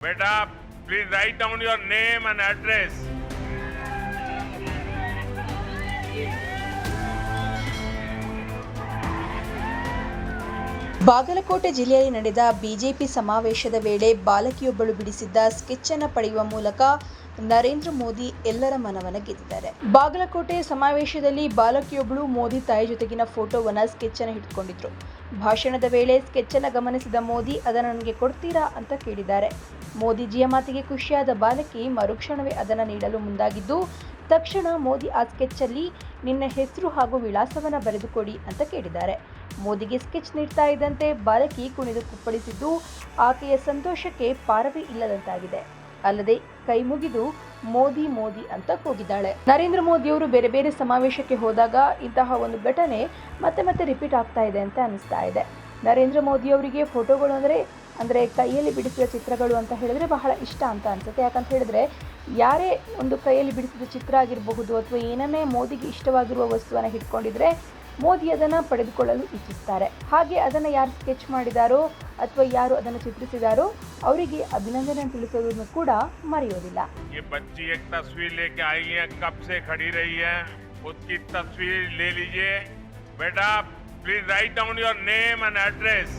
beta please write down your name and address. Bagalkot ಜಿಲ್ಲೆಯಲ್ಲಿ ನಡೆದ BJP ಸಮಾವೇಶದ ವೇಳೆ ಬಾಲಕಿಯೊಬ್ಬಳು ಬಿಡಿಸಿದ್ದ ಸ್ಕೆಚ್ ಅನ್ನು ಪಡೆಯುವ ಮೂಲಕ ನರೇಂದ್ರ ಮೋದಿ ಎಲ್ಲರ ಮನವನ್ನು ಗೆದ್ದಿದ್ದಾರೆ ಬಾಗಲಕೋಟೆ ಸಮಾವೇಶದಲ್ಲಿ ಬಾಲಕಿಯೊಬ್ಬಳು ಮೋದಿ ತಾಯಿ ಜೊತೆಗಿನ ಫೋಟೋವನ್ನು ಸ್ಕೆಚ್ ಅನ್ನು ಹಿಡಿದುಕೊಂಡಿದ್ರು ಭಾಷಣದ ವೇಳೆ ಸ್ಕೆಚ್ ಅನ್ನು ಗಮನಿಸಿದ ಮೋದಿ, ಅದನ್ನು ನನಗೆ ಕೊಡ್ತೀರಾ? ಅಂತ ಕೇಳಿದ್ದಾರೆ. ಮೋದಿಜಿಯ ಮಾತಿಗೆ ಖುಷಿಯಾದ ಬಾಲಕಿ ಮರುಕ್ಷಣವೇ ಅದನ್ನು ನೀಡಲು ಮುಂದಾಗಿದ್ದು, ತಕ್ಷಣ ಮೋದಿ ಆ ಸ್ಕೆಚ್ಚಲ್ಲಿ ನಿನ್ನ ಹೆಸರು ಹಾಗೂ ವಿಳಾಸವನ್ನು ಬರೆದುಕೊಡಿ ಅಂತ ಕೇಳಿದ್ದಾರೆ. ಮೋದಿಗೆ ಸ್ಕೆಚ್ ನೀಡ್ತಾ ಇದ್ದಂತೆ ಬಾಲಕಿ ಕುಣಿದು ಕುಪ್ಪಳಿಸಿದ್ದು, ಆಕೆಯ ಸಂತೋಷಕ್ಕೆ ಪಾರವೇ ಇಲ್ಲದಂತಾಗಿದೆ. ಅಲ್ಲದೆ ಕೈ ಮುಗಿದು ಮೋದಿ ಮೋದಿ ಅಂತ ಕೂಗಿದ್ದಾಳೆ. ನರೇಂದ್ರ ಮೋದಿಯವರು ಬೇರೆ ಬೇರೆ ಸಮಾವೇಶಕ್ಕೆ ಹೋದಾಗ ಇಂತಹ ಒಂದು ಘಟನೆ ಮತ್ತೆ ಮತ್ತೆ ರಿಪೀಟ್ ಆಗ್ತಾ ಇದೆ ಅಂತ ಅನಿಸ್ತಾ ಇದೆ. ನರೇಂದ್ರ ಮೋದಿಯವರಿಗೆ ಫೋಟೋಗಳು ಅಂದರೆ ಅಂದರೆ ಕೈಯಲ್ಲಿ ಬಿಡಿಸಿದ ಚಿತ್ರಗಳು ಅಂತ ಹೇಳಿದ್ರೆ ಬಹಳ ಇಷ್ಟ ಅಂತ ಅನ್ಸುತ್ತೆ ಯಾಕಂತ ಹೇಳಿದ್ರೆ ಯಾರೇ ಒಂದು ಕೈಯಲ್ಲಿ ಬಿಡಿಸಿದ ಚಿತ್ರ ಆಗಿರಬಹುದು ಅಥವಾ ಏನನ್ನೇ ಮೋದಿಗೆ ಇಷ್ಟವಾಗಿರುವ ವಸ್ತುವನ್ನು ಹಿಡ್ಕೊಂಡಿದ್ರೆ ಮೋದಿ ಅದನ್ನು ಪಡೆದುಕೊಳ್ಳಲು ಇಚ್ಛಿಸ್ತಾರೆ ಹಾಗೆ ಅದನ್ನು ಯಾರು ಸ್ಕೆಚ್ ಮಾಡಿದಾರೋ ಅಥವಾ ಯಾರು ಅದನ್ನು ಚಿತ್ರಿಸಿದಾರೋ ಅವರಿಗೆ ಅಭಿನಂದನೆ ತಿಳಿಸೋದನ್ನು ಕೂಡ ಮರೆಯೋದಿಲ್ಲ ये बच्ची एक तस्वीर लेके आई है कब से खड़ी रही है उसकी तस्वीर ले लीजिए बेटा please write down your name and address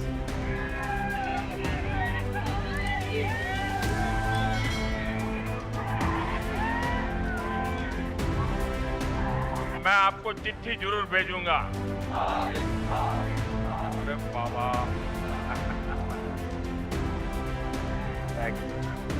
मैं आपको चिट्ठी ज़रूर भेजूँगा अरे बाबा थैंक you.